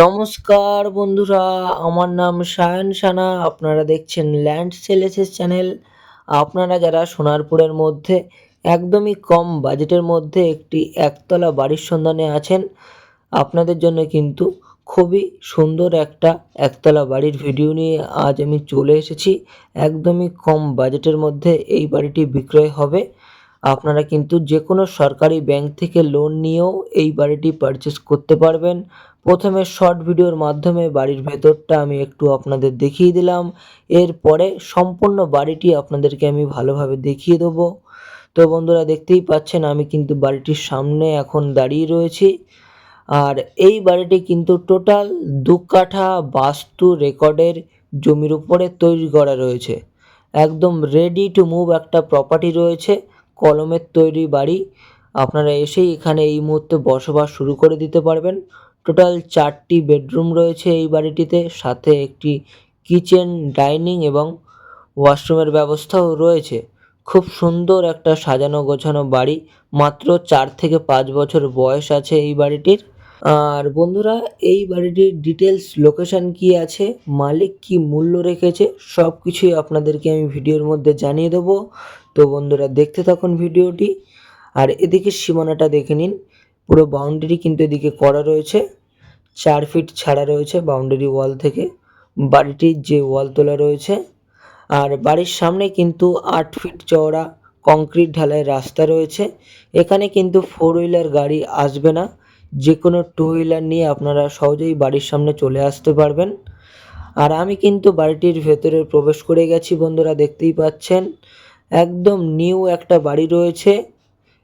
নমস্কার বন্ধুরা, আমার নাম সায়ন সানা। আপনারা দেখছেন ল্যান্ড সেলেসেস চ্যানেল আপনারা যারা সোনারপুরের মধ্যে, একদমই কম বাজেটের মধ্যে একটি একতলা বাড়ির সন্ধানে আছেন, আপনাদের জন্য কিন্তু খুবই সুন্দর একটা একতলা বাড়ির ভিডিও নিয়ে আজ আমি চলে এসেছি। একদমই কম বাজেটের মধ্যে এই বাড়িটি বিক্রয় হবে। আপনারা কিন্তু যে কোনো সরকারি ব্যাংক থেকে লোন নিয়েও এই বাড়িটি পারচেস করতে পারবেন। প্রথমে শর্ট ভিডিওর মাধ্যমে বাড়ির ভেতরটা আমি একটু আপনাদের দেখিয়ে দিলাম। এরপরে সম্পূর্ণ বাড়িটি আপনাদেরকে আমি ভালোভাবে দেখিয়ে দেবো। তো বন্ধুরা দেখতেই পাচ্ছেন, আমি কিন্তু বাড়িটির সামনে এখন দাঁড়িয়ে রয়েছি। আর এই বাড়িটি কিন্তু টোটাল দু কাঠা বাস্তু রেকর্ডের জমির উপরে তৈরি করা রয়েছে। একদম রেডি টু মুভ একটা প্রপার্টি রয়েছে। কলমের তৈরি বাড়ি। আপনারা এসেই এখানে এই মুহূর্তে বসবাস শুরু করে দিতে পারবেন। টোটাল চারটি বেডরুম রয়েছে এই বাড়িটিতে, সাথে একটি কিচেন, ডাইনিং এবং ওয়াশরুমের ব্যবস্থাও রয়েছে। খুব সুন্দর একটা সাজানো গোছানো বাড়ি। মাত্র চার থেকে পাঁচ বছর বয়স আছে এই বাড়িটির। আর বন্ধুরা, এই বাড়িটির ডিটেলস লোকেশন কি আছে, মালিক কি মূল্য রেখেছে সব কিছুই আপনাদেরকে আমি ভিডিওর মধ্যে জানিয়ে দেবো। তো বন্ধুরা দেখতে থাকুন ভিডিওটি, আর এদিকে সীমানাটা দেখে নিন। পুরো বাউন্ডারি কিন্তু এদিকে করা রয়েছে। চার ফিট ছাড়া রয়েছে বাউন্ডারি ওয়াল থেকে। বাড়িটির যে ওয়াল তোলা রয়েছে। আর বাড়ির সামনে কিন্তু আট ফিট চওড়া কংক্রিট ঢালাই রাস্তা রয়েছে। এখানে কিন্তু ফোর হুইলার গাড়ি আসবে না। যে কোনো টু হুইলার নিয়ে আপনারা সহজেই বাড়ির সামনে চলে আসতে পারবেন। আর আমি কিন্তু বাড়িটির ভেতরে প্রবেশ করে গেছি বন্ধুরা, দেখতেই পাচ্ছেন। একদম নিউ একটা বাড়ি রয়েছে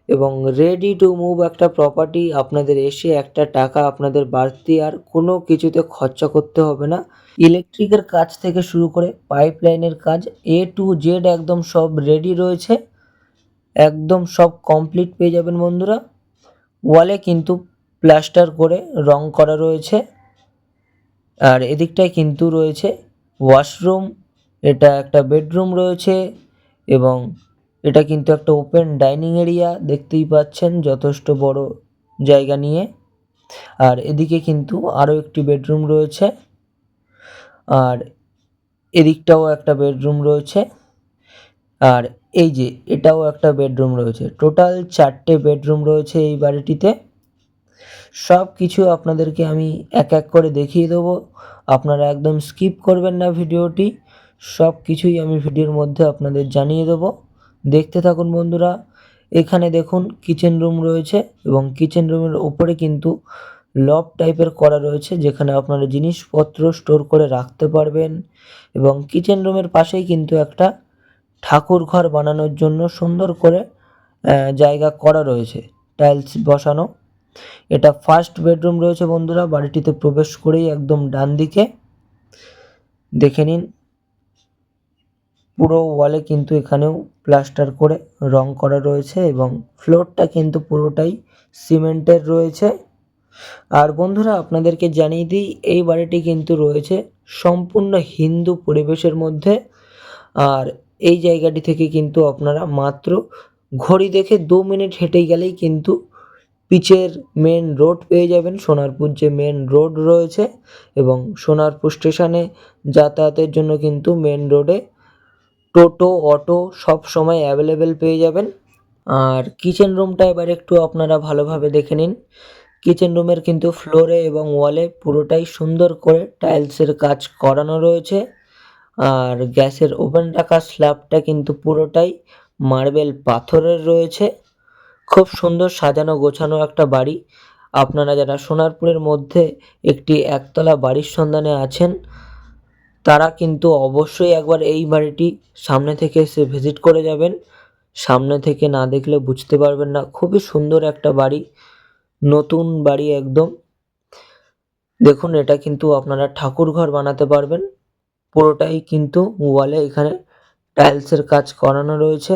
এবং রেডি টু মুভ একটা প্রপার্টি আপনাদের এসে একটা টাকা আপনাদের বাড়তি আর কোনো কিছুতে খরচা করতে হবে না। ইলেকট্রিকের কাজ থেকে শুরু করে পাইপ লাইনের কাজ এ টু জেড একদম সব রেডি রয়েছে। একদম সব কমপ্লিট পেয়ে যাবেন বন্ধুরা। ওয়ালে কিন্তু প্লাস্টার করে রং করা রয়েছে। আর এদিকটায় কিন্তু রয়েছে ওয়াশরুম এটা একটা বেডরুম রয়েছে। এবং এটা কিন্তু একটা ওপেন ডাইনিং এরিয়া দেখতেই পাচ্ছেন যথেষ্ট বড় জায়গা নিয়ে। আর এদিকে কিন্তু আরও একটি বেডরুম রয়েছে। আর এদিকটাও একটা বেডরুম রয়েছে। আর এই যে, এটাও একটা বেডরুম রয়েছে। টোটাল চারটে বেডরুম রয়েছে এই বাড়িটিতে। সব কিছু আপনাদেরকে আমি এক এক করে দেখিয়ে দেবো। আপনারা একদম স্কিপ করবেন না ভিডিওটি। সব কিছুই আমি ভিডিওর মধ্যে আপনাদের জানিয়ে দেবো। দেখতে থাকুন বন্ধুরা, এখানে দেখুন কিচেন রুম রয়েছে এবং কিচেন রুমের ওপরে কিন্তু লব টাইপের করা রয়েছে, যেখানে আপনারা জিনিসপত্র স্টোর করে রাখতে পারবেন এবং কিচেন রুমের পাশেই কিন্তু একটা ঠাকুর ঘর বানানোর জন্য সুন্দর করে জায়গা করা রয়েছে টাইলস বসানো। এটা ফার্স্ট বেডরুম রয়েছে বন্ধুরা, বাড়িটিতে প্রবেশ করেই একদম ডান দিকে দেখে নিন পুরো ওয়ালে কিন্তু এখানেও প্লাস্টার করে রং করা রয়েছে এবং ফ্লোরটা কিন্তু পুরোটাই সিমেন্টের রয়েছে। আর বন্ধুরা, আপনাদেরকে জানিয়ে দিই, এই বাড়িটি কিন্তু রয়েছে সম্পূর্ণ হিন্দু পরিবেশের মধ্যে। আর এই জায়গাটি থেকে কিন্তু আপনারা মাত্র ঘড়ি দেখে দু মিনিট হেঁটে গেলেই কিন্তু পিচের মেন রোড পেয়ে যাবেন। সোনারপুর যে মেন রোড রয়েছে এবং সোনারপুর স্টেশনে যাতায়াতের জন্য কিন্তু মেন রোডে টোটো, অটো সব সময় অ্যাভেলেবেল পেয়ে যাবেন। আর কিচেন রুমটা এবার একটু আপনারা ভালোভাবে দেখে নিন। কিচেন রুমের কিন্তু ফ্লোরে এবং ওয়ালে পুরোটাই সুন্দর করে টাইলসের কাজ করানো রয়েছে। আর গ্যাসের ওভেন রাখা স্ল্যাবটা কিন্তু পুরোটাই মার্বেল পাথরের রয়েছে। খুব সুন্দর সাজানো গোছানো একটা বাড়ি। আপনারা যারা সোনারপুরের মধ্যে একটি একতলা বাড়ির সন্ধানে আছেন তারা কিন্তু অবশ্যই একবার এই বাড়িটি সামনে থেকে এসে ভিজিট করে যাবেন। সামনে থেকে না দেখলে বুঝতে পারবেন না। খুবই সুন্দর একটা বাড়ি, নতুন বাড়ি একদম। দেখুন, এটা কিন্তু আপনারা ঠাকুর ঘর বানাতে পারবেন। পুরোটাই কিন্তু ওয়ালে এখানে টাইলসের কাজ করানো রয়েছে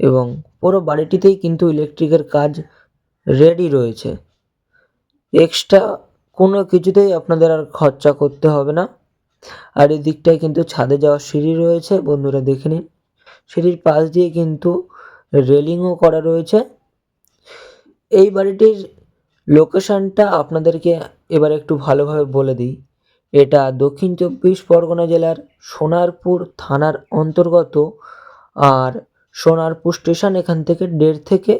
এবং পুরো বাড়িটিতেই কিন্তু ইলেকট্রিকের কাজ রেডি রয়েছে। এক্সট্রা কোনো কিছুতেই আপনাদের আর খরচা করতে হবে না। আর এই দিকটায় কিন্তু ছাদে যাওয়ার সিঁড়ি রয়েছে, বন্ধুরা দেখে নিন। সিঁড়ির পাশ দিয়ে কিন্তু রেলিংও করা রয়েছে। এই বাড়িটির লোকেশানটা আপনাদেরকে এবার একটু ভালোভাবে বলে দিই। এটা দক্ষিণ চব্বিশ পরগনা জেলার সোনারপুর থানার অন্তর্গত আর সোনারপুর স্টেশন এখান থেকে দেড় থেকে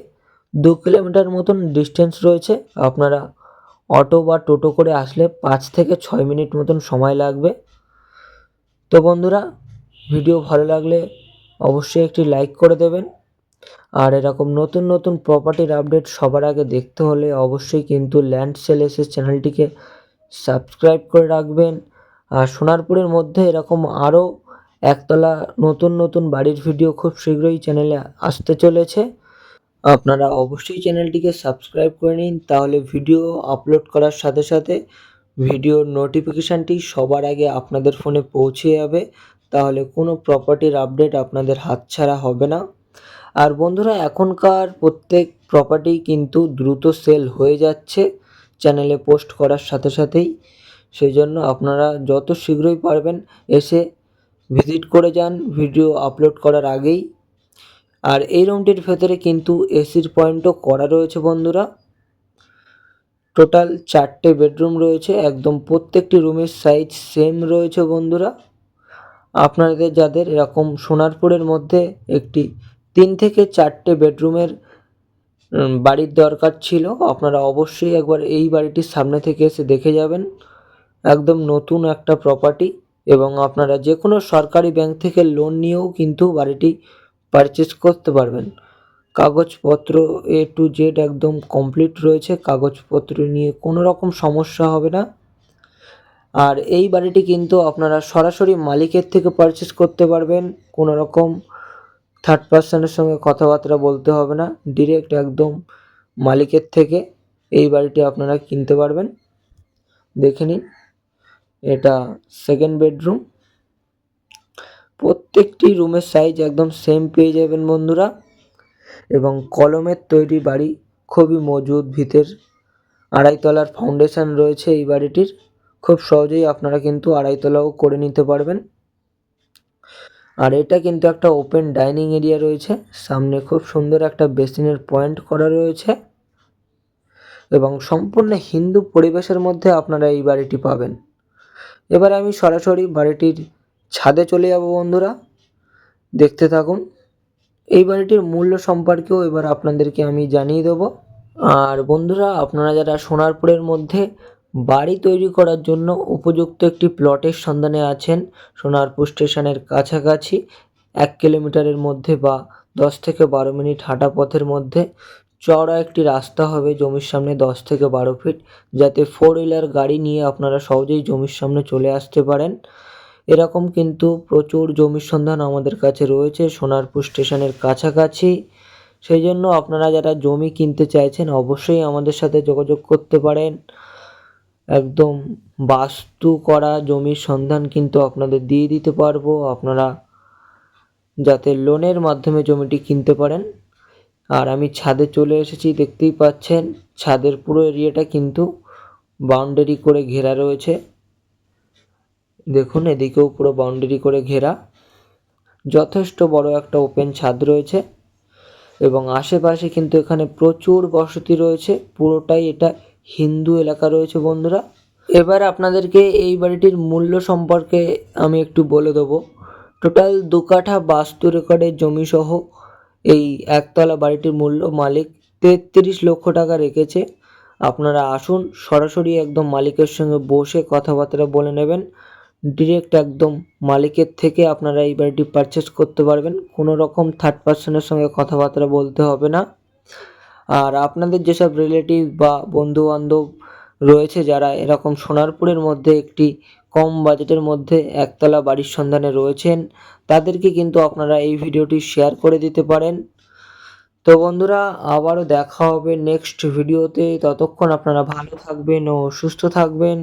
দু কিলোমিটার মতন ডিস্টেন্স রয়েছে। আপনারা অটো বা টোটো করে আসলে পাঁচ থেকে ছয় মিনিট মতন সময় লাগবে। তো বন্ধুরা, ভিডিও ভালো লাগলে অবশ্যই একটি লাইক করে দেবেন। আর এরকম নতুন নতুন প্রপার্টির আপডেট সবার আগে দেখতে হলে অবশ্যই কিন্তু ল্যান্ড সেলেসের চ্যানেলটিকে সাবস্ক্রাইব করে রাখবেন। আর সোনারপুরের মধ্যে এরকম আরও একতলা নতুন নতুন বাড়ির ভিডিও খুব শীঘ্রই চ্যানেলে আসতে চলেছে। আপনারা অবশ্যই চ্যানেলটিকে সাবস্ক্রাইব করে নিন, তাহলে ভিডিও আপলোড করার সাথে সাথে ভিডিওর নোটিফিকেশানটি সবার আগে আপনাদের ফোনে পৌঁছে যাবে। তাহলে কোনো প্রপার্টির আপডেট আপনাদের হাতছাড়া হবে না। আর বন্ধুরা, এখনকার প্রত্যেক প্রপার্টি কিন্তু দ্রুত সেল হয়ে যাচ্ছে চ্যানেলে পোস্ট করার সাথে সাথেই। সেই জন্য আপনারা যত শীঘ্রই পারবেন এসে ভিজিট করে যান ভিডিও আপলোড করার আগেই। আর এই রুমটির ভেতরে কিন্তু এসির পয়েন্টও করা রয়েছে বন্ধুরা। টোটাল চারটে বেডরুম রয়েছে, একদম প্রত্যেকটি রুমের সাইজ সেম রয়েছে বন্ধুরা। আপনাদের যাদের এরকম সোনারপুরের মধ্যে একটি তিন থেকে চারটে বেডরুমের বাড়ির দরকার ছিল, আপনারা অবশ্যই একবার এই বাড়িটির সামনে থেকে এসে দেখে যাবেন। একদম নতুন একটা প্রপার্টি এবং আপনারা যে কোনো সরকারি ব্যাংক থেকে লোন নিয়েও কিন্তু বাড়িটি পারচেস করতে পারবেন। কাগজপত্র এ টু জেড একদম কমপ্লিট রয়েছে। কাগজপত্র নিয়ে কোনো রকম সমস্যা হবে না। আর এই বাড়িটি কিন্তু আপনারা সরাসরি মালিকের থেকে পারচেস করতে পারবেন। কোনো রকম থার্ড পার্সনের সঙ্গে কথাবার্তা বলতে হবে না। ডিরেক্ট একদম মালিকের থেকে এই বাড়িটি আপনারা কিনতে পারবেন। দেখে নিন, এটা সেকেন্ড বেডরুম প্রত্যেকটি রুমের সাইজ একদম সেম পেয়ে যাবেন বন্ধুরা। এবং কলমের তৈরি বাড়ি খুবই মজবুত ভিতের আড়াইতলার ফাউন্ডেশন রয়েছে এই বাড়িটির। খুব সহজেই আপনারা কিন্তু আড়াইতলাও করে নিতে পারবেন। আর এটা কিন্তু একটা ওপেন ডাইনিং এরিয়া রয়েছে। সামনে খুব সুন্দর একটা বেসিনের পয়েন্ট করা রয়েছে। এবং সম্পূর্ণ হিন্দু পরিবেশের মধ্যে আপনারা এই বাড়িটি পাবেন। এবার আমি সরাসরি বাড়িটির ছাদে চলে যাব বন্ধুরা। দেখতে থাকুন। এই বাড়িটির মূল্য সম্পর্কেও এবার আপনাদেরকে আমি জানিয়ে দেবো। আর বন্ধুরা, আপনারা যারা সোনারপুরের মধ্যে বাড়ি তৈরি করার জন্য উপযুক্ত একটি প্লটের সন্ধানে আছেন, সোনারপুর স্টেশনের কাছাকাছি, এক কিলোমিটারের মধ্যে বা দশ থেকে বারো মিনিট হাঁটা পথের মধ্যে চওড়া একটি রাস্তা হবে জমির সামনে দশ থেকে বারো ফিট, যাতে ফোর হুইলার গাড়ি নিয়ে আপনারা সহজেই জমির সামনে চলে আসতে পারেন। এরকম কিন্তু প্রচুর জমির সন্ধান আমাদের কাছে রয়েছে সোনারপুর স্টেশনের কাছাকাছি। সেই জন্য আপনারা যারা জমি কিনতে চাইছেন অবশ্যই আমাদের সাথে যোগাযোগ করতে পারেন। একদম বাস্তু করা জমির সন্ধান কিন্তু আপনাদের দিয়ে দিতে পারব। আপনারা যাতে লোনের মাধ্যমে জমিটি কিনতে পারেন। আর আমি ছাদে চলে এসেছি, দেখতেই পাচ্ছেন। ছাদের পুরো এরিয়াটা কিন্তু বাউন্ডারি করে ঘেরা রয়েছে। দেখুন, এদিকেও পুরো বাউন্ডারি করে ঘেরা। যথেষ্ট বড় একটা ওপেন ছাদ রয়েছে এবং আশেপাশে কিন্তু এখানে প্রচুর বসতি রয়েছে। পুরোটাই এটা হিন্দু এলাকা রয়েছে বন্ধুরা। এবার আপনাদেরকে এই বাড়িটির মূল্য সম্পর্কে আমি একটু বলে দেবো। টোটাল দু কাঠা বাস্তু রেকর্ডের জমি সহ এই একতলা বাড়িটির মূল্য মালিক তেত্রিশ লক্ষ টাকা রেখেছে। আপনারা আসুন, সরাসরি একদম মালিকের সঙ্গে বসে কথাবার্তা বলে নেবেন। ডিরেক্ট একদম মালিকের থেকে আপনারা এই বাড়িটি পারচেস করতে পারবেন। কোনো রকম থার্ড পার্সনের সঙ্গে কথাবার্তা বলতে হবে না। আর আপনাদের যেসব রিলেটিভ বা বন্ধু বান্ধব রয়েছে যারা এরকম সোনারপুরের মধ্যে একটি কম বাজেটের মধ্যে একতলা বাড়ির সন্ধানে রয়েছেন, তাদেরকে কিন্তু আপনারা এই ভিডিওটি শেয়ার করে দিতে পারেন। তো বন্ধুরা, আবারও দেখা হবে নেক্সট ভিডিওতে ততক্ষণ আপনারা ভালো থাকবেন ও সুস্থ থাকবেন।